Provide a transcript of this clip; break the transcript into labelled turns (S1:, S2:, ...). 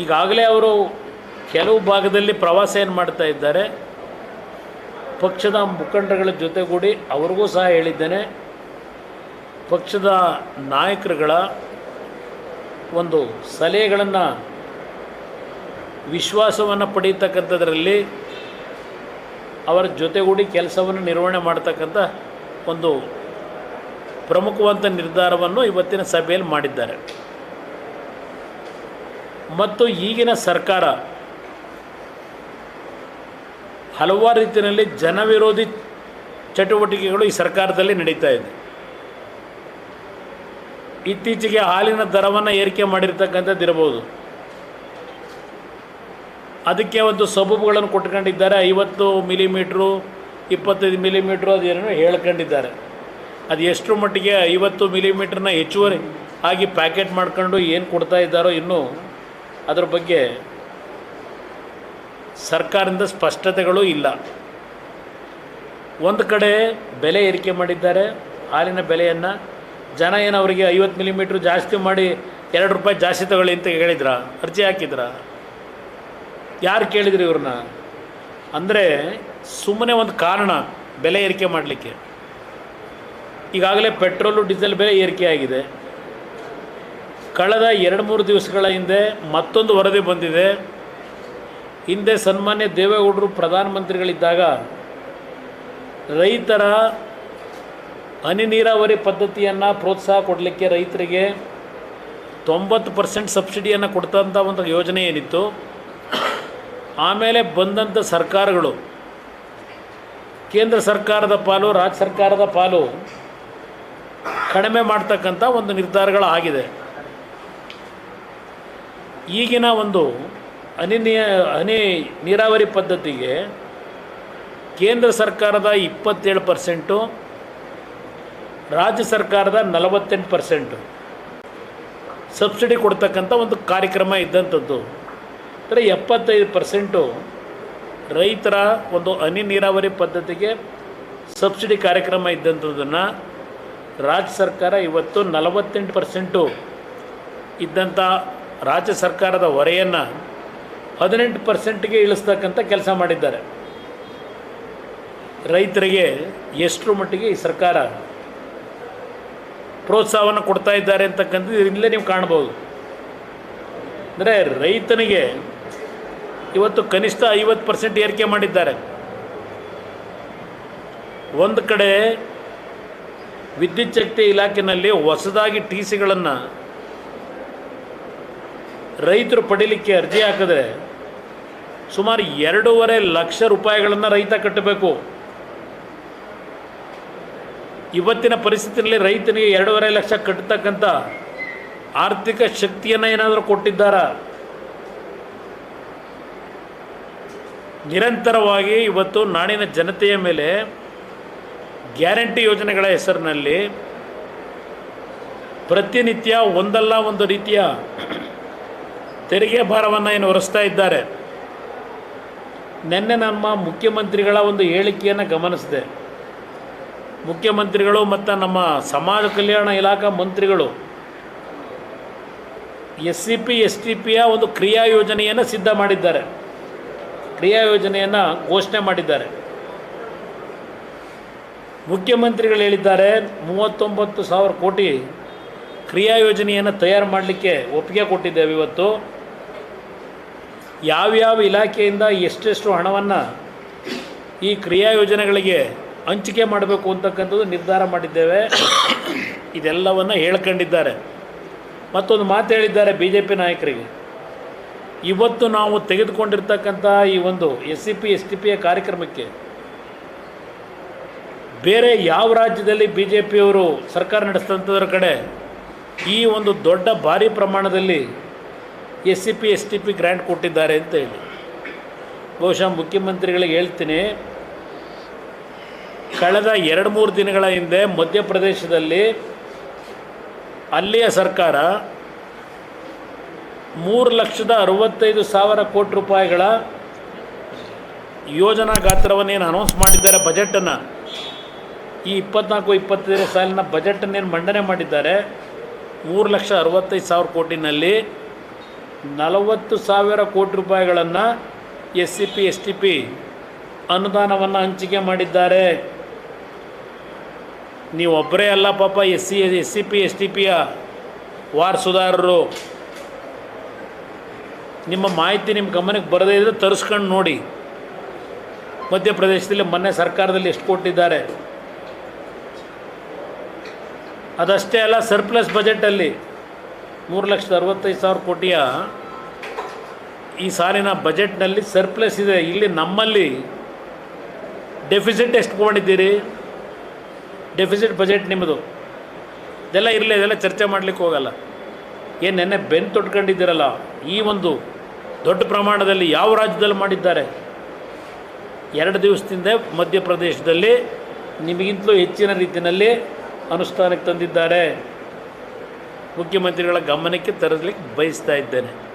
S1: ಈಗಾಗಲೇ ಅವರು ಕೆಲವು ಭಾಗದಲ್ಲಿ ಪ್ರವಾಸ ಏನು ಮಾಡ್ತಾ ಇದ್ದಾರೆ, ಪಕ್ಷದ ಮುಖಂಡರುಗಳ ಜೊತೆಗೂಡಿ ಅವ್ರಿಗೂ ಸಹ ಹೇಳಿದ್ದೇನೆ, ಪಕ್ಷದ ನಾಯಕರುಗಳ ಒಂದು ಸಲಹೆಗಳನ್ನು, ವಿಶ್ವಾಸವನ್ನು ಪಡೀತಕ್ಕಂಥದ್ರಲ್ಲಿ ಅವರ ಜೊತೆಗೂಡಿ ಕೆಲಸವನ್ನು ನಿರ್ವಹಣೆ ಮಾಡ್ತಕ್ಕಂಥ ಒಂದು ಪ್ರಮುಖವಂತ ನಿರ್ಧಾರವನ್ನು ಇವತ್ತಿನ ಸಭೆಯಲ್ಲಿ ಮಾಡಿದ್ದಾರೆ. ಮತ್ತು ಈಗಿನ ಸರ್ಕಾರ ಹಲವಾರು ರೀತಿಯಲ್ಲಿ ಜನವಿರೋಧಿ ಚಟುವಟಿಕೆಗಳು ಈ ಸರ್ಕಾರದಲ್ಲಿ ನಡೀತಾ ಇದೆ. ಇತ್ತೀಚೆಗೆ ಹಾಲಿನ ದರವನ್ನು ಏರಿಕೆ ಮಾಡಿರ್ತಕ್ಕಂಥದ್ದು ಇರಬಹುದು ಅದಕ್ಕೆ ಒಂದು ಸಬೂಬುಗಳನ್ನು ಕೊಟ್ಕೊಂಡಿದ್ದಾರೆ. ಐವತ್ತು ಮಿಲಿಮೀಟ್ರು, ಇಪ್ಪತ್ತೈದು ಮಿಲಿಮೀಟ್ರು ಅದೇನೋ ಹೇಳ್ಕೊಂಡಿದ್ದಾರೆ. ಅದು ಎಷ್ಟು ಮಟ್ಟಿಗೆ ಐವತ್ತು ಮಿಲಿಮೀಟ್ರನ್ನ ಹೆಚ್ಚುವರಿ ಆಗಿ ಪ್ಯಾಕೆಟ್ ಮಾಡ್ಕೊಂಡು ಏನು ಕೊಡ್ತಾ ಇದ್ದಾರೋ ಇನ್ನೂ ಅದ್ರ ಬಗ್ಗೆ ಸರ್ಕಾರದಿಂದ ಸ್ಪಷ್ಟತೆಗಳು ಇಲ್ಲ. ಒಂದು ಕಡೆ ಬೆಲೆ ಏರಿಕೆ ಮಾಡಿದ್ದಾರೆ, ಹಾಲಿನ ಬೆಲೆಯನ್ನು. ಜನ ಏನು ಅವರಿಗೆ ಐವತ್ತು ಮಿಲಿಮೀಟ್ರ್ ಜಾಸ್ತಿ ಮಾಡಿ ಎರಡು ರೂಪಾಯಿ ಜಾಸ್ತಿ ತಗೊಳ್ಳಿ ಅಂತ ಹೇಳಿದ್ರ, ಅರ್ಜಿ ಹಾಕಿದ್ರ? ಯಾರು ಕೇಳಿದ್ರು ಇವ್ರನ್ನ? ಅಂದರೆ ಸುಮ್ಮನೆ ಒಂದು ಕಾರಣ, ಬೆಲೆ ಏರಿಕೆ ಮಾಡಲಿಕ್ಕೆ. ಈಗಾಗಲೇ ಪೆಟ್ರೋಲು, ಡೀಸೆಲ್ ಬೆಲೆ ಏರಿಕೆ ಆಗಿದೆ ಕಳೆದ ಎರಡು ಮೂರು ದಿವಸಗಳ ಹಿಂದೆ ಮತ್ತೊಂದು ವರದಿ ಬಂದಿದೆ. ಹಿಂದೆ ಸನ್ಮಾನ್ಯ ದೇವೇಗೌಡರು ಪ್ರಧಾನಮಂತ್ರಿಗಳಿದ್ದಾಗ ರೈತರ ಹನಿ ನೀರಾವರಿ ಪದ್ಧತಿಯನ್ನು ಪ್ರೋತ್ಸಾಹ ಕೊಡಲಿಕ್ಕೆ ರೈತರಿಗೆ ತೊಂಬತ್ತು ಪರ್ಸೆಂಟ್ ಸಬ್ಸಿಡಿಯನ್ನು ಕೊಡ್ತಂಥ ಒಂದು ಯೋಜನೆ ಏನಿತ್ತು. ಆಮೇಲೆ ಬಂದಂಥ ಸರ್ಕಾರಗಳು, ಕೇಂದ್ರ ಸರ್ಕಾರದ ಪಾಲು, ರಾಜ್ಯ ಸರ್ಕಾರದ ಪಾಲು ಕಡಿಮೆ ಮಾಡ್ತಕ್ಕಂಥ ಒಂದು ನಿರ್ಧಾರಗಳು ಆಗಿದೆ ಈಗಿನ ಒಂದು ಹನಿ ಹನಿ ನೀರಾವರಿ ಪದ್ಧತಿಗೆ ಕೇಂದ್ರ ಸರ್ಕಾರದ ಇಪ್ಪತ್ತೇಳು ಪರ್ಸೆಂಟು, ರಾಜ್ಯ ಸರ್ಕಾರದ ನಲವತ್ತೆಂಟು ಪರ್ಸೆಂಟು ಸಬ್ಸಿಡಿ ಕೊಡ್ತಕ್ಕಂಥ ಒಂದು ಕಾರ್ಯಕ್ರಮ ಇದ್ದಂಥದ್ದು. ಅಂದರೆ ಎಪ್ಪತ್ತೈದು ಪರ್ಸೆಂಟು ರೈತರ ಒಂದು ಹನಿ ನೀರಾವರಿ ಪದ್ಧತಿಗೆ ಸಬ್ಸಿಡಿ ಕಾರ್ಯಕ್ರಮ ಇದ್ದಂಥದ್ದನ್ನು ರಾಜ್ಯ ಸರ್ಕಾರ ಇವತ್ತು ನಲವತ್ತೆಂಟು ಪರ್ಸೆಂಟು ಇದ್ದಂಥ ರಾಜ್ಯ ಸರ್ಕಾರದ ಹೊರೆಯನ್ನು ಹದಿನೆಂಟು ಪರ್ಸೆಂಟ್ಗೆ ಇಳಿಸ್ತಕ್ಕಂಥ ಕೆಲಸ ಮಾಡಿದ್ದಾರೆ. ರೈತರಿಗೆ ಎಷ್ಟರ ಮಟ್ಟಿಗೆ ಈ ಸರ್ಕಾರ ಪ್ರೋತ್ಸಾಹವನ್ನು ಕೊಡ್ತಾ ಇದ್ದಾರೆ ಅಂತಕ್ಕಂಥದ್ದು ಇದರಿಂದಲೇ ನೀವು ಕಾಣ್ಬೋದು ಅಂದರೆ ರೈತನಿಗೆ ಇವತ್ತು ಕನಿಷ್ಠ ಐವತ್ತು ಪರ್ಸೆಂಟ್ ಏರಿಕೆ ಮಾಡಿದ್ದಾರೆ. ಒಂದು ಕಡೆ ವಿದ್ಯುಚ್ಛಕ್ತಿ ಇಲಾಖೆಯಲ್ಲಿ ಹೊಸದಾಗಿ ಟಿ ಸಿಗಳನ್ನು ರೈತರು ಪಡೀಲಿಕ್ಕೆ ಅರ್ಜಿ ಹಾಕಿದ್ರೆ ಸುಮಾರು ಎರಡೂವರೆ ಲಕ್ಷ ರೂಪಾಯಿಗಳನ್ನು ರೈತ ಕಟ್ಟಬೇಕು. ಇವತ್ತಿನ ಪರಿಸ್ಥಿತಿಯಲ್ಲಿ ರೈತನಿಗೆ ಎರಡೂವರೆ ಲಕ್ಷ ಕಟ್ಟತಕ್ಕಂಥ ಆರ್ಥಿಕ ಶಕ್ತಿಯನ್ನು ಏನಾದರೂ ಕೊಟ್ಟಿದ್ದಾರಾ? ನಿರಂತರವಾಗಿ ಇವತ್ತು ನಾಡಿನ ಜನತೆಯ ಮೇಲೆ ಗ್ಯಾರಂಟಿ ಯೋಜನೆಗಳ ಹೆಸರಿನಲ್ಲಿ ಪ್ರತಿನಿತ್ಯ ಒಂದಲ್ಲ ಒಂದು ರೀತಿಯ ತೆರಿಗೆ ಭಾರವನ್ನು ಏನು ಹೊರಿಸ್ತಾ ಇದ್ದಾರೆ? ನಿನ್ನೆ ನಮ್ಮ ಮುಖ್ಯಮಂತ್ರಿಗಳ ಒಂದು ಹೇಳಿಕೆಯನ್ನು ಗಮನಿಸಿದೆ. ಮುಖ್ಯಮಂತ್ರಿಗಳು ಮತ್ತು ನಮ್ಮ ಸಮಾಜ ಕಲ್ಯಾಣ ಇಲಾಖಾ ಮಂತ್ರಿಗಳು S C P, S T ಪಿಯ ಒಂದು ಕ್ರಿಯಾ ಯೋಜನೆಯನ್ನು ಸಿದ್ಧ ಮಾಡಿದ್ದಾರೆ. ಕ್ರಿಯಾ ಯೋಜನೆಯನ್ನು ಘೋಷಣೆ ಮಾಡಿದ್ದಾರೆ. ಮುಖ್ಯಮಂತ್ರಿಗಳು ಹೇಳಿದ್ದಾರೆ, ಮೂವತ್ತೊಂಬತ್ತು ಸಾವಿರ ಕೋಟಿ ಕ್ರಿಯಾ ಯೋಜನೆಯನ್ನು ತಯಾರು ಮಾಡಲಿಕ್ಕೆ ಒಪ್ಪಿಗೆ ಕೊಟ್ಟಿದ್ದೇವೆ ಇವತ್ತು. ಯಾವ್ಯಾವ ಇಲಾಖೆಯಿಂದ ಎಷ್ಟೆಷ್ಟು ಹಣವನ್ನು ಈ ಕ್ರಿಯಾ ಯೋಜನೆಗಳಿಗೆ ಹಂಚಿಕೆ ಮಾಡಬೇಕು ಅಂತಕ್ಕಂಥದ್ದು ನಿರ್ಧಾರ ಮಾಡಿದ್ದೇವೆ. ಇದೆಲ್ಲವನ್ನು ಹೇಳ್ಕೊಂಡಿದ್ದಾರೆ. ಮತ್ತೊಂದು ಮಾತು ಹೇಳಿದ್ದಾರೆ ಬಿ ಜೆ ಪಿ ನಾಯಕರಿಗೆ. ಇವತ್ತು ನಾವು ತೆಗೆದುಕೊಂಡಿರ್ತಕ್ಕಂಥ ಈ ಒಂದು S C P S T ಪಿಯ ಕಾರ್ಯಕ್ರಮಕ್ಕೆ ಬೇರೆ ಯಾವ ರಾಜ್ಯದಲ್ಲಿ ಬಿ ಜೆ ಪಿಯವರು ಸರ್ಕಾರ ನಡೆಸ್ತಂಥದ್ರ ಕಡೆ ಈ ಒಂದು ದೊಡ್ಡ ಭಾರಿ ಪ್ರಮಾಣದಲ್ಲಿ S C P S T P grant ಕೊಟ್ಟಿದ್ದಾರೆ ಅಂತ ಹೇಳಿ. ಬಹುಶಃ ಮುಖ್ಯಮಂತ್ರಿಗಳಿಗೆ ಹೇಳ್ತೀನಿ, ಕಳೆದ ಎರಡು ಮೂರು ದಿನಗಳ ಹಿಂದೆ ಮಧ್ಯಪ್ರದೇಶದಲ್ಲಿ ಅಲ್ಲಿಯ ಸರ್ಕಾರ ಮೂರು ಲಕ್ಷದ ಅರವತ್ತೈದು ಸಾವಿರ ಕೋಟಿ ರೂಪಾಯಿಗಳ ಯೋಜನಾ ಗಾತ್ರವನ್ನೇನು ಅನೌನ್ಸ್ ಮಾಡಿದ್ದಾರೆ, ಬಜೆಟನ್ನು. ಈ ಇಪ್ಪತ್ನಾಲ್ಕು ಇಪ್ಪತ್ತೈದು ಸಾಲಿನ ಬಜೆಟನ್ನೇನು ಮಂಡನೆ ಮಾಡಿದ್ದಾರೆ, ಮೂರು ಲಕ್ಷ ಅರವತ್ತೈದು ಸಾವಿರ ಕೋಟಿನಲ್ಲಿ ನಲವತ್ತು ಸಾವಿರ ಕೋಟಿ ರೂಪಾಯಿಗಳನ್ನು S C P, S T P ಅನುದಾನವನ್ನು ಹಂಚಿಕೆ ಮಾಡಿದ್ದಾರೆ. ನೀವು ಒಬ್ಬರೇ ಅಲ್ಲ ಪಾಪ, S C S C P, S T ಪಿಯ ವಾರಸುದಾರರು ನಿಮ್ಮ ಮಾಹಿತಿ ನಿಮ್ಮ ಗಮನಕ್ಕೆ ಬರದೇ ಇದ್ದರೆ ತರಿಸ್ಕೊಂಡು ನೋಡಿ. ಮಧ್ಯಪ್ರದೇಶದಲ್ಲಿ ಮೊನ್ನೆ ಸರ್ಕಾರದಲ್ಲಿ ಎಷ್ಟು ಕೊಟ್ಟಿದ್ದಾರೆ? ಅದಷ್ಟೇ ಅಲ್ಲ ಸರ್ಪ್ಲಸ್ ಬಜೆಟಲ್ಲಿ ಮೂರು ಲಕ್ಷದ ಅರವತ್ತೈದು ಸಾವಿರ ಕೋಟಿಯ ಈ ಸಾಲಿನ ಬಜೆಟ್ನಲ್ಲಿ ಸರ್ಪ್ಲಸ್ ಇದೆ. ಇಲ್ಲಿ ನಮ್ಮಲ್ಲಿ ಡೆಫಿಸಿಟ್ ಎಷ್ಟು ತೊಗೊಂಡಿದ್ದೀರಿ? ಡೆಫಿಸಿಟ್ ಬಜೆಟ್ ನಿಮ್ಮದು. ಇದೆಲ್ಲ ಇರಲಿ, ಇದೆಲ್ಲ ಚರ್ಚೆ ಮಾಡಲಿಕ್ಕೆ ಹೋಗಲ್ಲ. ಏನು ನೆನ್ನೆ ಬೆನ್ ತೊಟ್ಕೊಂಡಿದ್ದೀರಲ್ಲ, ಈ ಒಂದು ದೊಡ್ಡ ಪ್ರಮಾಣದಲ್ಲಿ ಯಾವ ರಾಜ್ಯದಲ್ಲಿ ಮಾಡಿದ್ದಾರೆ? ಎರಡು ದಿವಸದಿಂದ ಮಧ್ಯಪ್ರದೇಶದಲ್ಲಿ ನಿಮಗಿಂತಲೂ ಹೆಚ್ಚಿನ ರೀತಿಯಲ್ಲಿ ಅನುಷ್ಠಾನಕ್ಕೆ ತಂದಿದ್ದಾರೆ. ಮುಖ್ಯಮಂತ್ರಿಗಳ ಗಮನಕ್ಕೆ ತರಲಿಕ್ಕೆ ಬಯಸ್ತಾ ಇದ್ದೇನೆ.